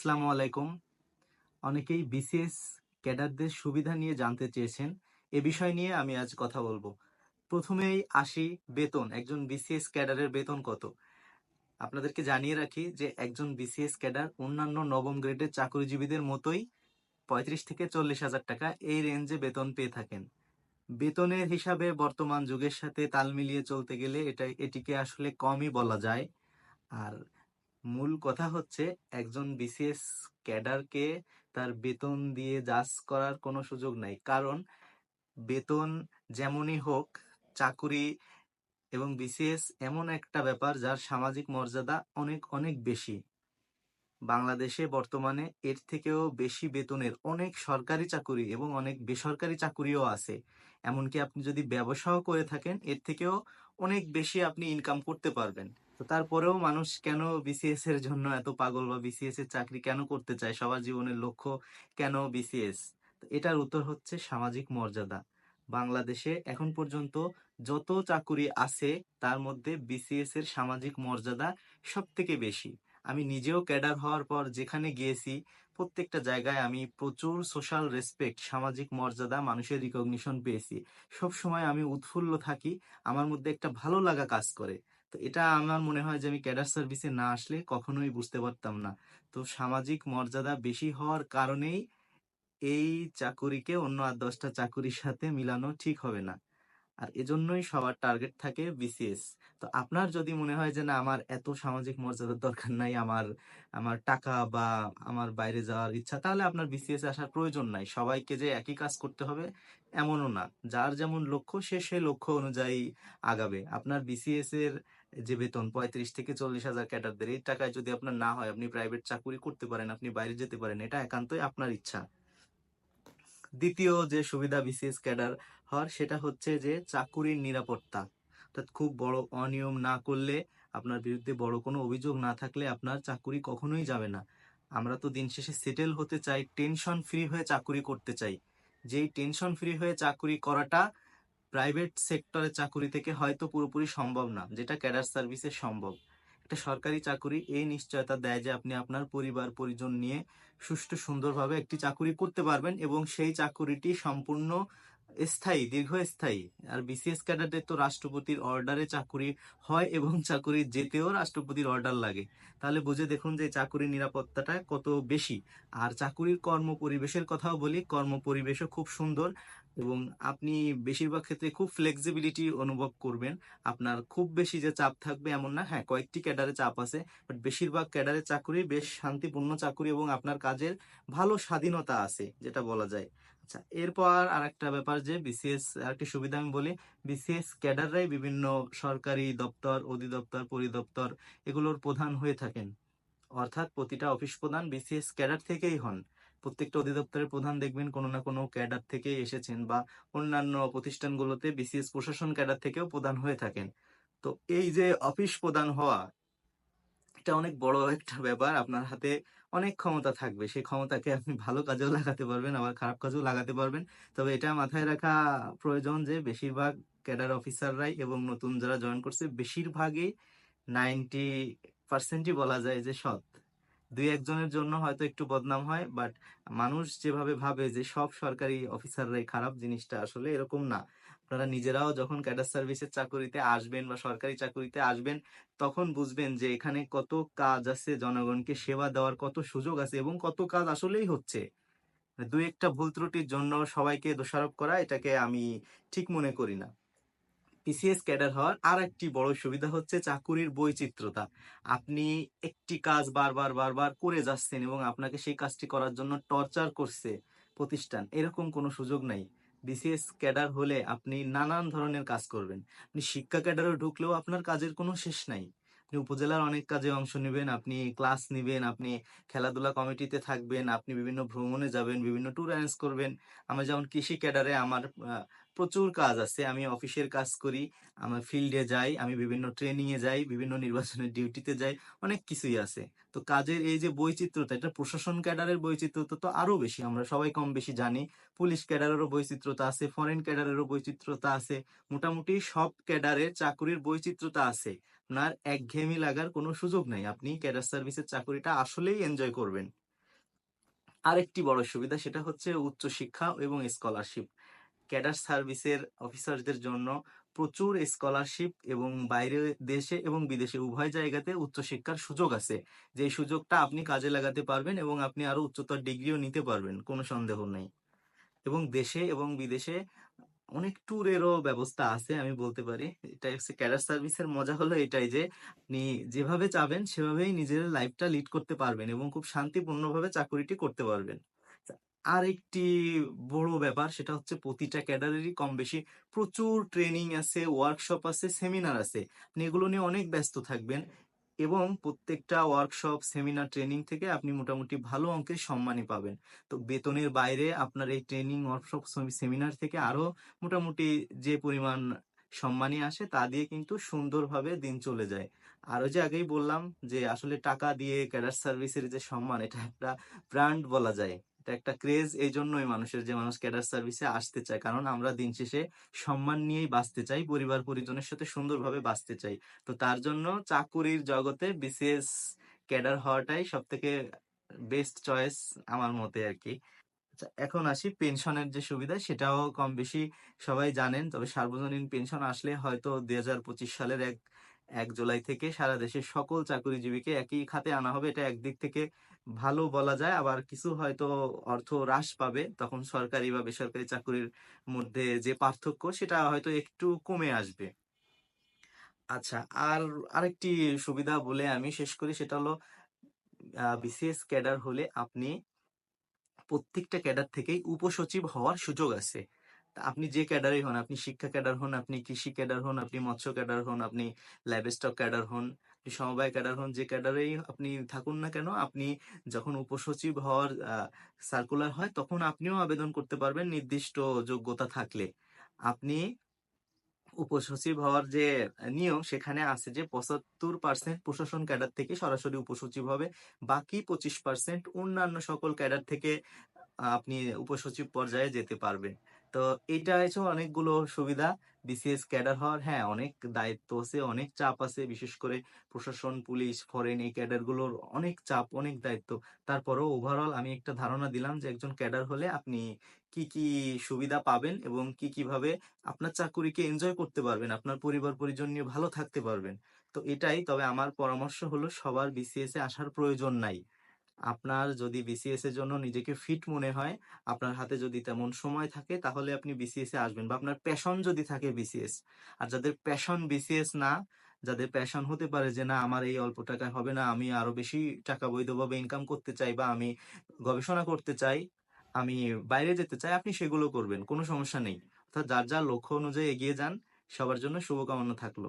আসসালামু আলাইকুম। অনেকেই বিসিএস ক্যাডারদের সুবিধা নিয়ে জানতে চেয়েছেন। এ বিষয় নিয়ে আমি আজ কথা বলব। প্রথমেই আসি বেতন। একজন বিসিএস ক্যাডারের বেতন কত? আপনাদেরকে জানিয়ে রাখি যে একজন বিসিএস ক্যাডার অন্যান্য নবম গ্রেডের চাকরিজীবীদের মতোই পঁয়ত্রিশ থেকে চল্লিশ হাজার টাকা এই রেঞ্জে বেতন পেয়ে থাকেন। বেতনের হিসাবে বর্তমান যুগের সাথে তাল মিলিয়ে চলতে গেলে এটা, এটিকে আসলে কমই বলা যায়। আর মূল কথা হচ্ছে একজন বিসিএস ক্যাডারকে তার বেতন দিয়ে জাজ করার কোনো সুযোগ নাই। কারণ বেতন যেমনই হোক, চাকুরি এবং বিসিএস এমন একটা ব্যাপার যার সামাজিক মর্যাদা অনেক অনেক বেশি। বাংলাদেশে বর্তমানে এর থেকেও বেশি বেতনের অনেক সরকারি চাকুরি এবং অনেক বেসরকারি চাকুরিও আছে। এমনকি আপনি যদি ব্যবসাও করে থাকেন, এর থেকেও অনেক বেশি আপনি ইনকাম করতে পারবেন। তো তারপরেও মানুষ কেন বিসিএস এর জন্য এত পাগল বা বিসিএস এর চাকরি কেন করতে চায়? সবার জীবনের লক্ষ্য কেন বিসিএস এটার উত্তর হচ্ছে সামাজিক মর্যাদা। বাংলাদেশে এখন পর্যন্ত যত চাকুরি আছে, তার মধ্যে বিসিএস এর সামাজিক মর্যাদা সব থেকে বেশি। আমি নিজেও ক্যাডার হওয়ার পর যেখানে গিয়েছি, প্রত্যেকটা জায়গায় আমি প্রচুর সোশ্যাল রেসপেক্ট, সামাজিক মর্যাদা, মানুষের রিকগনিশন পেয়েছি। সব সময় আমি উৎফুল্ল থাকি, আমার মধ্যে একটা ভালো লাগা কাজ করে। তো এটা আমার মনে হয় যে আমি ক্যাডার সার্ভিসে না আসলে কখনোই বুঝতে পারতাম না। তো সামাজিক মর্যাদা বেশি হওয়ার কারণেই এই চাকুরিকে অন্য আর দশটা চাকুরির সাথে মিলানো ঠিক হবে না। আর এজন্যই সবার টার্গেট থাকে বিসিএস তো আপনার যদি মনে হয় যে না, আমার এত সামাজিক মর্যাদার দরকার নাই, আমার আমার টাকা বা আমার বাইরে যাওয়ার ইচ্ছা, তাহলে আপনার বিসিএস আসার প্রয়োজন নাই। সবাইকে যে একই কাজ করতে হবে এমনও না। যার যেমন লক্ষ্য, সে সে লক্ষ্য অনুযায়ী আগাবে। আপনার বিসিএস এর যে বেতন পঁয়ত্রিশ থেকে চল্লিশ হাজার ক্যাডারদের, এই টাকায় যদি আপনার না হয়, আপনি প্রাইভেট চাকুরি করতে পারেন, আপনি বাইরে যেতে পারেন, এটা একান্তই আপনার ইচ্ছা। দ্বিতীয় যে সুবিধা বিসিএস ক্যাডার হওয়ার, সেটা হচ্ছে যে চাকুরির নিরাপত্তা। অর্থাৎ খুব বড় অনিয়ম না করলে, আপনার বিরুদ্ধে বড় কোনো অভিযোগ না থাকলে আপনার চাকুরি কখনোই যাবে না। আমরা তো দিন শেষে সেটেল হতে চাই টেনশন ফ্রি হয়ে চাকুরি করতে চাই। যেই টেনশন ফ্রি হয়ে চাকুরি করাটা প্রাইভেট সেক্টরের চাকুরি থেকে হয়তো পুরোপুরি সম্ভব না, যেটা ক্যাডার সার্ভিসে সম্ভব। একটা সরকারি চাকুরি এই নিশ্চয়তা দেয় যে আপনি আপনার পরিবার, পরিজন নিয়ে সুষ্ঠু, সুন্দরভাবে একটি চাকুরি করতে পারবেন এবং সেই চাকুরিটি সম্পূর্ণ স্থায়ী, দীর্ঘস্থায়ী। আর বিসিএস ক্যাডারদের তো রাষ্ট্রপতির অর্ডারে চাকুরি হয় এবং চাকুরি যেতেও রাষ্ট্রপতির অর্ডার লাগে। তাহলে বুঝে দেখুন যে চাকুরির নিরাপত্তাটা কত বেশি। আর চাকুরির কর্ম পরিবেশের কথাও বলি, কর্ম পরিবেশও খুব সুন্দর। এবং আপনি বেশিরভাগ ক্ষেত্রে খুব ফ্লেক্সিবিলিটি অনুভব করবেন। আপনার খুব বেশি যে চাপ থাকবে এমন না। হ্যাঁ কয়েকটি ক্যাডারে চাপ আছে বাট বেশিরভাগ ক্যাডারের চাকুরি বেশ শান্তিপূর্ণ চাকরি এবং আপনার কাজের ভালো স্বাধীনতা আছে, যেটা বলা যায়। আচ্ছা এরপর আর একটা ব্যাপার যে বিসিএস, আরেকটি সুবিধা আমি বলি, বিসিএস ক্যাডাররাই বিভিন্ন সরকারি দপ্তর, অধিদপ্তর, পরিদপ্তর এগুলোর প্রধান হয়ে থাকেন। অর্থাৎ প্রতিটা অফিস প্রধান বিসিএস ক্যাডার থেকেই হন। প্রত্যেকটা অধিদপ্তরের প্রধান দেখবেন কোনো না কোনো ক্যাডার থেকে এসেছেন বা অন্যান্য প্রতিষ্ঠানগুলোতে বিসিএস প্রশাসন ক্যাডার থেকেও প্রধান হয়ে থাকেন। তো এই যে অফিস প্রধান হওয়া, এটা অনেক বড় একটা ব্যাপার। আপনার হাতে অনেক ক্ষমতা থাকবে। সেই ক্ষমতাকে আপনি ভালো কাজেও লাগাতে পারবেন, আবার খারাপ কাজেও লাগাতে পারবেন। তবে এটা মাথায় রাখা প্রয়োজন যে বেশিরভাগ ক্যাডার অফিসাররাই এবং নতুন যারা জয়েন করছে, বেশিরভাগই নাইনটি পার্সেন্টই বলা যায় যে সৎ। দুই একজনের জন্য হয়তো একটু বদনাম হয় বাট মানুষ যেভাবে ভাবে যে সব সরকারি অফিসাররাই খারাপ জিনিসটা আসলে এরকম না। আপনারা নিজেরাও যখন ক্যাডার সার্ভিসের চাকুরিতে আসবেন বা সরকারি চাকুরিতে আসবেন, তখন বুঝবেন যে এখানে কত কাজ আছে, জনগণকে সেবা দেওয়ার কত সুযোগ আছে এবং কত কাজ আসলেই হচ্ছে। দুই একটা ভুল ত্রুটির জন্য সবাইকে দোষারোপ করা, এটাকে আমি ঠিক মনে করি না। পিসিএস ক্যাডার হওয়ার আর একটি বড় সুবিধা হচ্ছে চাকুরির বৈচিত্রতা আপনি একটি কাজ বারবার বারবার করে যাচ্ছেন এবং আপনাকে সেই কাজটি করার জন্য টর্চার করছে প্রতিষ্ঠান, এরকম কোনো সুযোগ নাই। বিসিএস ক্যাডার হলে আপনি নানান ধরনের কাজ করবেন। আপনি শিক্ষা ক্যাডারে ঢুকলেও আপনার কাজের কোনো শেষ নাই। আপনি উপজেলার অনেক কাজে অংশ নেবেন, আপনি ক্লাস নেবেন, আপনি খেলাধুলা কমিটিতে থাকবেন, আপনি বিভিন্ন ভ্রমণে যাবেন, বিভিন্ন ট্যুর অ্যারেঞ্জ করবেন। আমি যেমন কৃষি ক্যাডারে আমার প্রচুর কাজ আছে। আমি অফিসের কাজ করি আমার ফিল্ডে যাই, আমি বিভিন্ন ট্রেনিং এ যাই, বিভিন্ন নির্বাচনের ডিউটিতে যাই, অনেক কিছুই আছে। তো কাজের এই যে বৈচিত্র্যতা, এটা প্রশাসন ক্যাডারের বৈচিত্র্যতা তো আরও বেশি, আমরা সবাই কম বেশি জানি। পুলিশ ক্যাডারেরও বৈচিত্র্যতা আছে ফরেন ক্যাডারেরও বৈচিত্র্যতা আছে, মোটামুটি সব ক্যাডারে চাকুরির বৈচিত্র্যতা আছে। আপনার একঘেয়েমি লাগার কোনো সুযোগ নাই। আপনি ক্যাডার সার্ভিসের চাকরিটা আসলেই এনজয় করবেন। আরেকটি বড় সুবিধা সেটা হচ্ছে উচ্চশিক্ষা এবং স্কলারশিপ ক্যাডার সার্ভিসের অফিসারদের জন্য প্রচুর স্কলারশিপ এবং বাইরে দেশে এবং বিদেশে উভয় জায়গাতে উচ্চশিক্ষার সুযোগ আছে। যে সুযোগটা আপনি কাজে লাগাতে পারবেন এবং আপনি আরও উচ্চতর ডিগ্রিও নিতে পারবেন, কোনো সন্দেহ নেই। এবং দেশে এবং বিদেশে অনেক ট্যুরেরও ব্যবস্থা আছে, আমি বলতে পারি। এটা হচ্ছে ক্যাডার সার্ভিসের মজা হলো এটাই যে আপনি যেভাবে চাবেন সেভাবেই নিজের লাইফটা লিড করতে পারবেন এবং খুব শান্তিপূর্ণভাবে চাকুরিটি করতে পারবেন। আর একটি বড় ব্যাপার সেটা হচ্ছে প্রতিটা ক্যাডারেরই কম বেশি প্রচুর ট্রেনিং আছে ওয়ার্কশপ আছে সেমিনার আছে। আপনি এগুলো নিয়ে অনেক ব্যস্ত থাকবেন। এবং প্রত্যেকটা ওয়ার্কশপ সেমিনার ট্রেনিং থেকে আপনি মোটামুটি ভালো অঙ্কের সম্মানই পাবেন। তো বেতনের বাইরে আপনার এই ট্রেনিং ওয়ার্কশপ সেমিনার থেকে আরও মোটামুটি যে পরিমাণ সম্মানই আসে তা দিয়ে কিন্তু সুন্দরভাবে দিন চলে যায়। আর ওই যে আগেই বললাম যে আসলে টাকা দিয়ে ক্যাডার সার্ভিসের যে সম্মান, এটা একটা ব্র্যান্ড বলা যায়। একটা ক্রেজ এই জন্যই মানুষের যে মানুষ ক্যাডার সার্ভিসে আসতে চায়। কারণ আমরা দিন শেষে সম্মান নিয়েই বাঁচতে চাই পরিবার পরিজনের সাথে সুন্দরভাবে বাঁচতে চাই। তো তার জন্য চাকুরির জগতে বিসিএস ক্যাডার হওয়াটাই সব থেকে বেস্ট চয়েস আমার মতে আর কি। আচ্ছা, এখন আসি পেনশনের যে সুবিধা সেটাও কম বেশি সবাই জানেন। তবে সার্বজনীন পেনশন আসলে হয়তো দুই সালের এক এক জুলাই থেকে সারা দেশের সকল চাকরিজীবীকে একই খাতে আনা হবে। এটা একদিক থেকে ভালো বলা যায়। আবার কিছু হয়তো অর্থ হ্রাস পাবে। তখন সরকারি বা বেসরকারি চাকরির মধ্যে যে পার্থক্য, সেটা হয়তো একটু কমে আসবে। আচ্ছা আর আরেকটি সুবিধা বলে আমি শেষ করি, সেটা হলো বিসিএস ক্যাডার হলে আপনি প্রত্যেকটা ক্যাডার থেকেই উপসচিব হওয়ার সুযোগ আছে। আপনি যে ক্যাডারই হন, আপনি শিক্ষা ক্যাডার হন, আপনি কৃষি ক্যাডার হন, আপনি মৎস্য ক্যাডার হন, আপনি লাইভস্টক ক্যাডার হন, আপনি সমবায় ক্যাডার হন, যে ক্যাডারেই আপনি থাকুন না কেন, আপনি যখন উপসচিব হওয়ার সার্কুলার হয়, তখন আপনিও আবেদন করতে পারবেন নির্দিষ্ট যোগ্যতা থাকলে। আপনি উপসচিব হওয়ার যে নিয়ম, সেখানে আছে যে, পঁচাত্তর পার্সেন্ট প্রশাসন ক্যাডার থেকে সরাসরি উপসচিব হবে, বাকি পঁচিশ পার্সেন্ট অন্যান্য সকল ক্যাডার থেকে আপনি উপসচিব পর্যায়ে যেতে পারবেন। তো এটা হচ্ছে অনেকগুলো সুবিধা। বিসিএস ক্যাডার হওয়ার হ্যাঁ অনেক দায়িত্ব আছে, অনেক চাপ আছে। বিশেষ করে প্রশাসন, পুলিশ ফরেন এই ক্যাডারগুলোর অনেক চাপ, অনেক দায়িত্ব। তারপরেও ওভারঅল আমি একটা ধারণা দিলাম যে একজন ক্যাডার হলে আপনি কি কি সুবিধা পাবেন এবং কি, কীভাবে আপনার চাকুরিকে এনজয় করতে পারবেন, আপনার পরিবার, পরিজন নিয়ে ভালো থাকতে পারবেন। তো এটাই, তবে আমার পরামর্শ হলো সবার বিসিএস এ আসার প্রয়োজন নাই। আপনার যদি বিসিএস এর জন্য নিজেকে ফিট মনে হয়, আপনার হাতে যদি তেমন সময় থাকে, তাহলে আপনি বিসিএস এ আসবেন বা আপনার প্যাশন যদি থাকে বিসিএস আর যাদের প্যাশন বিসিএস না, যাদের প্যাশন হতে পারে যে, না, আমার এই অল্প টাকায় হবে না, আমি আরও বেশি টাকা বৈধভাবে ইনকাম করতে চাই বা আমি গবেষণা করতে চাই, আমি বাইরে যেতে চাই, আপনি সেগুলো করবেন, কোনো সমস্যা নেই। অর্থাৎ যার যার লক্ষ্য অনুযায়ী এগিয়ে যান, সবার জন্য শুভকামনা থাকল।